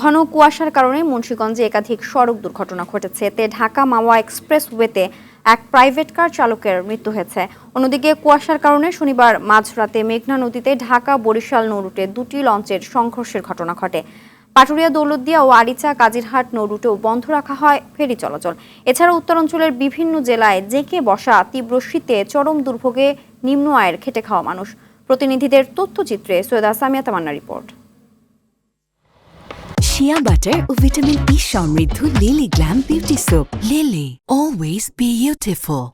ঘন কুয়াশার কারণে মুন্সিগঞ্জে একাধিক সড়ক দুর্ঘটনা ঘটেছে। এতে ঢাকা মাওয়া এক্সপ্রেসওয়েতে এক প্রাইভেট কার চালকের মৃত্যু হয়েছে। অন্যদিকে কুয়াশার কারণে শনিবার মাঝরাতে মেঘনা নদীতে ঢাকা, বরিশাল নৌরুটে দুটি লঞ্চের সংঘর্ষের ঘটনা ঘটে। পাটুরিয়া, দৌলতদিয়া ও আরিচা, কাজিরহাট নৌরুটেও বন্ধ রাখা হয় ফেরি চলাচল। এছাড়া উত্তরাঞ্চলের বিভিন্ন জেলায় জেঁকে বসা তীব্র শীতে চরম দুর্ভোগে নিম্ন আয়ের খেটে খাওয়া মানুষ। প্রতিনিধিদের তথ্যচিত্রে Syeda Samia Tamanna report. Shea butter ও ভিটামিন ই সমৃদ্ধ Lily glam beauty soap Lily always beautiful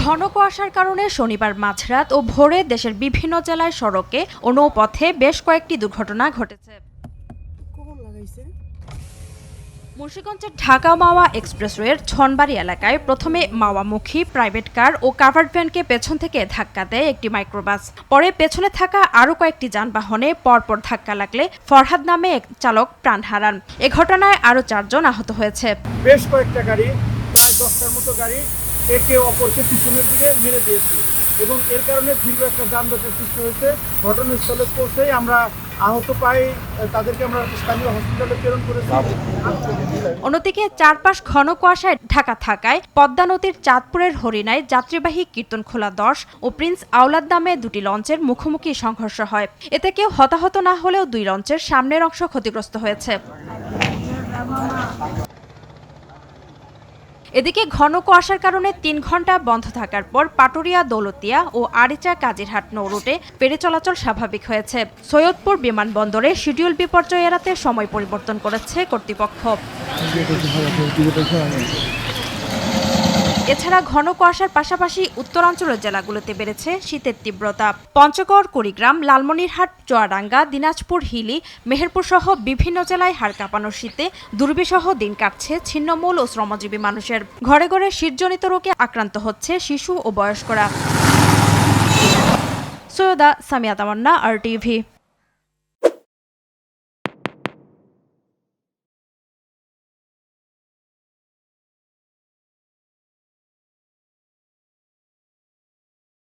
ঘন কুয়াশার কারণে শনিবার মাঝরাত ও ভোরে দেশের বিভিন্ন জেলায় সড়কে ও নৌপথে বেশ কয়েকটি দুর্ঘটনা ঘটেছে। মুন্সিগঞ্জের ঢাকা মাওয়া এক্সপ্রেসওয়ের ছনবাড়ি এলাকায় প্রথমে মাওয়ামুখী, প্রাইভেট কার ও কাভার্ড ভ্যানকে পেছন থেকে ধাক্কা দেয় একটি মাইক্রোবাস। পরে পেছনে থাকা আরও কয়েকটি যানবাহনে পরপর ধাক্কা লাগলে ফরহাদ নামে এক চালক প্রাণ হারান। এ ঘটনায় আরও চারজন আহত হয়েছে। বেশ কয়েকটা গাড়ি, প্রায় দশটার মতো গাড়ি একে অপরকে পিছনের দিকে মেরে দিয়েছে এবং এর কারণে দীর্ঘ একটা যানজটের সৃষ্টি হয়েছে। ঘটনাস্থলে পৌঁছেই আমরা আহত পাই তাদেরকে আমরা স্থানীয় হসপিটালে প্রেরণ করেছি। অন্যদিকে চারপাশ ঘন কুয়াশায় ঢাকা থাকায় পদ্মা নদীর চাঁদপুরের হরিণায় যাত্রীবাহী কীর্তনখোলা দশ ও প্রিন্স আওলাদ নামে দুটি লঞ্চের মুখোমুখি সংঘর্ষ হয়। এতে কেউ হতাহত না হলেও দুই লঞ্চের সামনের অংশ ক্ষতিগ্রস্ত হয়েছে। এদিকে ঘন কুয়াশার কারণে তিন ঘণ্টা বন্ধ থাকার পর পাটুরিয়া, দৌলতিয়া ও আরিচা কাজিরহাট নৌ নৌরুটে পেরে চলাচল স্বাভাবিক হয়েছে। সৈয়দপুর বিমানবন্দরে শিডিউল বিপর্যয় এড়াতে সময় পরিবর্তন করেছে কর্তৃপক্ষ। এছাড়া ঘন কুয়াশার পাশাপাশি উত্তরাঞ্চলের জেলাগুলোতে বেড়েছে শীতের তীব্রতা। পঞ্চগড়, কুড়িগ্রাম, লালমনিরহাট, চুয়াডাঙ্গা, দিনাজপুর, হিলি, মেহেরপুর সহ বিভিন্ন জেলায় হাড় কাঁপানোর শীতে দুর্বিসহ দিন কাটছে ছিন্নমূল ও শ্রমজীবী মানুষের। ঘরে ঘরে শীতজনিত রোগে আক্রান্ত হচ্ছে শিশু ও বয়স্করা। Syeda Samia Tamanna, R TV.